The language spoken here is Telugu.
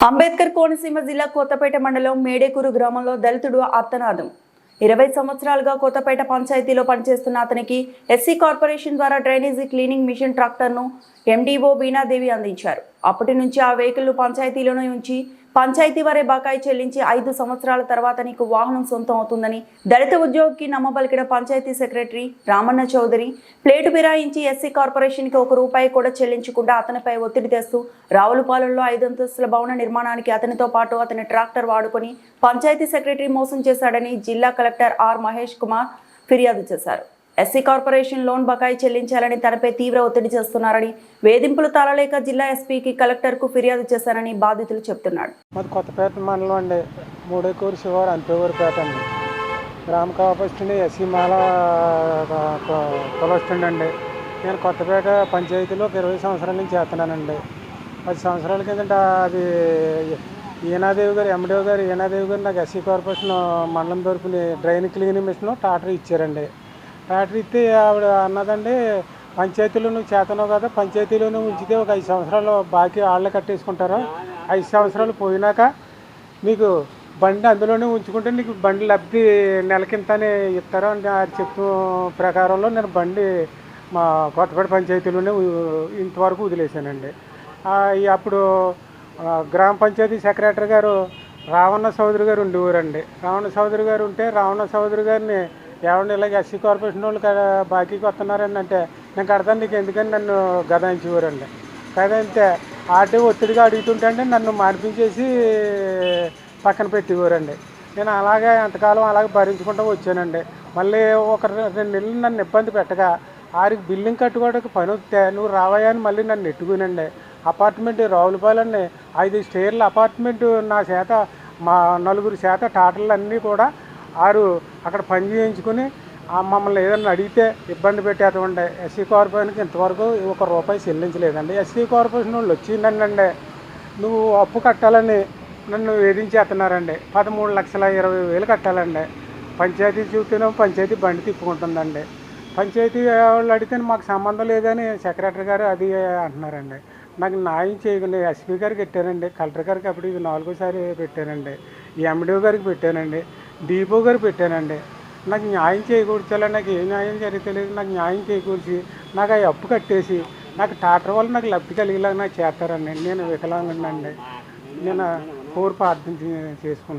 అంబేద్కర్ కోనసీమ జిల్లా కొత్తపేట మండలం మేడేకూరు గ్రామంలో దళితుడు అత్తనాథం ఇరవై సంవత్సరాలుగా కొత్తపేట పంచాయతీలో పనిచేస్తున్న అతనికి ఎస్సీ కార్పొరేషన్ ద్వారా డ్రైనేజీ క్లీనింగ్ మిషన్ ట్రాక్టర్ను ఎండీఓ వీణాదేవి అందించారు. అప్పటి నుంచి ఆ వెహికల్ను పంచాయతీలోనే ఉంచి పంచాయతీ వారే బకాయి చెల్లించి ఐదు సంవత్సరాల తర్వాత నీకు వాహనం సొంతం అవుతుందని దళిత ఉద్యోగికి నమ్మబలికిన పంచాయతీ సెక్రటరీ రామన్న చౌదరి ప్లేటు ఫిరాయించి ఎస్సీ కార్పొరేషన్కి ఒక రూపాయి కూడా చెల్లించకుండా అతనిపై ఒత్తిడి తెస్తూ రావులపాలెంలో ఐదంతస్తుల భవన నిర్మాణానికి అతనితో పాటు అతని ట్రాక్టర్ వాడుకొని పంచాయతీ సెక్రటరీ మోసం చేశాడని జిల్లా కలెక్టర్ ఆర్ మహేష్ కుమార్ ఫిర్యాదు చేశారు. ఎస్సీ కార్పొరేషన్ లోన్ బకాయి చెల్లించాలని తనపై తీవ్ర ఒత్తిడి చేస్తున్నారని వేధింపులు తాళలేక జిల్లా ఎస్పీకి కలెక్టర్కు ఫిర్యాదు చేశారని బాధితులు చెప్తున్నాడు మాది కొత్తపేట మండలం అండి. మూడేకూరు శివారు అంతేవరపేట అండి. గ్రామ కాపస్టుని ఎస్సీ మాల కొలొస్తుండ అండి నేను కొత్తపేట పంచాయతీలో ఒక ఇరవై సంవత్సరాల నుంచి చేస్తున్నానండి. పది సంవత్సరాల కిందట అది ఈనాదేవి గారు ఎండేవి గారు ఈనాదేవి గారు నాకు ఎస్సీ కార్పొరేషన్ మండలం తరపుని డ్రైన్ క్లీనింగ్ మిషన్ టాటర్ ఇచ్చారండి. ఫ్యాక్టరీ ఇస్తే ఆవిడ అన్నదండి పంచాయతీలో నువ్వు చేతనావు కదా పంచాయతీలోనే ఉంచితే ఒక ఐదు సంవత్సరాలు బాకీ వాళ్ళే కట్టేసుకుంటారు? ఐదు సంవత్సరాలు పోయినాక మీకు బండి అందులోనే ఉంచుకుంటే నీకు బండి లబ్ధి నెలకింత అని ఇస్తారు? అని ఆ చెప్పిన ప్రకారంలో నేను బండి మా కొత్తపేట పంచాయతీలోనే ఇంతవరకు వదిలేశానండి. అప్పుడు గ్రామ పంచాయతీ సెక్రటరీ గారు రావణ సోదరి గారు ఉండేవారండి. రావణ సోదరి గారు ఉంటే రావణ సోదరి గారిని ఏమండి ఇలాగ ఎస్సీ కార్పొరేషన్ వాళ్ళు బాకీకి వస్తున్నారని అంటే నేను కడతాను నీకు ఎందుకని నన్ను గదాయించేవారండి. కదంతే ఆర్టీ ఒత్తిడిగా అడుగుతుంటే నన్ను మార్పించేసి పక్కన పెట్టేవారండి. నేను అలాగే ఎంతకాలం అలాగే భరించుకుంటూ వచ్చానండి. మళ్ళీ ఒక రెండు నెలలు నన్ను ఇబ్బంది పెట్టగా ఆరికి బిల్డింగ్ కట్టుకోవడానికి పని వస్తే నువ్వు రావయ్యా అని మళ్ళీ నన్ను నెట్టుకునండి అపార్ట్మెంట్ రావులపాలన్నీ ఐదు స్టేర్ల అపార్ట్మెంట్ నా చేత మా నలుగురు చేత టాటర్లు అన్నీ కూడా ఆరు అక్కడ పని చేయించుకుని మమ్మల్ని ఏదైనా అడిగితే ఇబ్బంది పెట్టేటువంటి ఎస్సీ కార్పొరేషన్కి ఇంతవరకు ఒక రూపాయి చెల్లించలేదండి. ఎస్సీ కార్పొరేషన్ వాళ్ళు వచ్చిందండి నువ్వు అప్పు కట్టాలని నన్ను వేధించేస్తున్నారండి. పదమూడు లక్షల ఇరవై వేలు కట్టాలండి. పంచాయతీ చూస్తేనేమో పంచాయతీ బండి తిప్పుకుంటుందండి. పంచాయతీ వాళ్ళు అడిగితే మాకు సంబంధం లేదని సెక్రటరీ గారు అది అంటున్నారండి. నాకు న్యాయం చేయకుండా ఎస్పీ గారికి పెట్టానండి కలెక్టర్ గారికి అప్పుడు ఇది నాలుగోసారి పెట్టానండి ఎండిఓ గారికి పెట్టానండి. డీపో గారు పెట్టానండి. నాకు న్యాయం చేకూర్చాలని నాకు ఏ న్యాయం జరుగుతలేదు నాకు న్యాయం చేకూర్చి నాకు ఆ అప్పు కట్టేసి నాకు టాటర్ వల్ల నాకు లబ్ధి కలిగేలాగా నాకు చేస్తారండి నేను వికలాంగుండండి నేను కోరి ప్రార్థన చేసుకుంటాను